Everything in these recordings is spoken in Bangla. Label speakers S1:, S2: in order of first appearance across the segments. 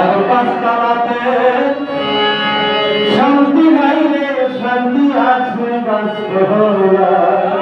S1: আর পাঁচতলাতে শান্তি নাই রে শান্তি আসবে বাস্তব।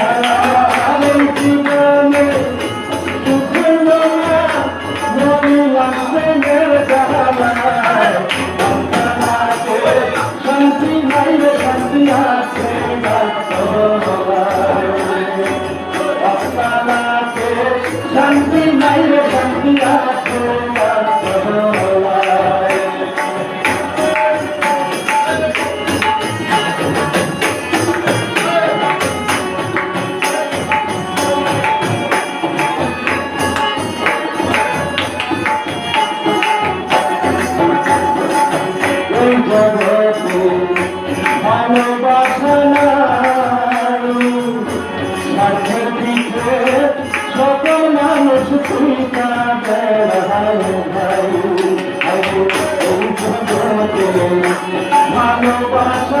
S1: ভালোবাসা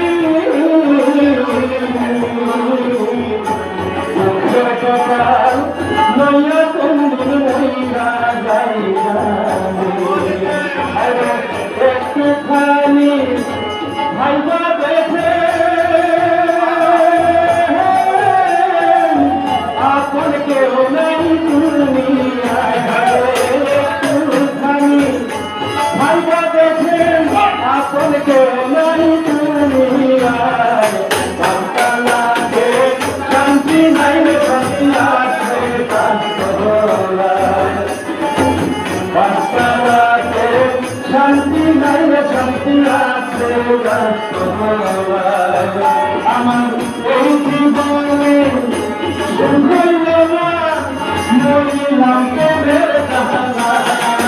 S1: আপন কেউ নাই শান্তি নাই। আমার এই জীবনে মরিলাম কেবের কাহানা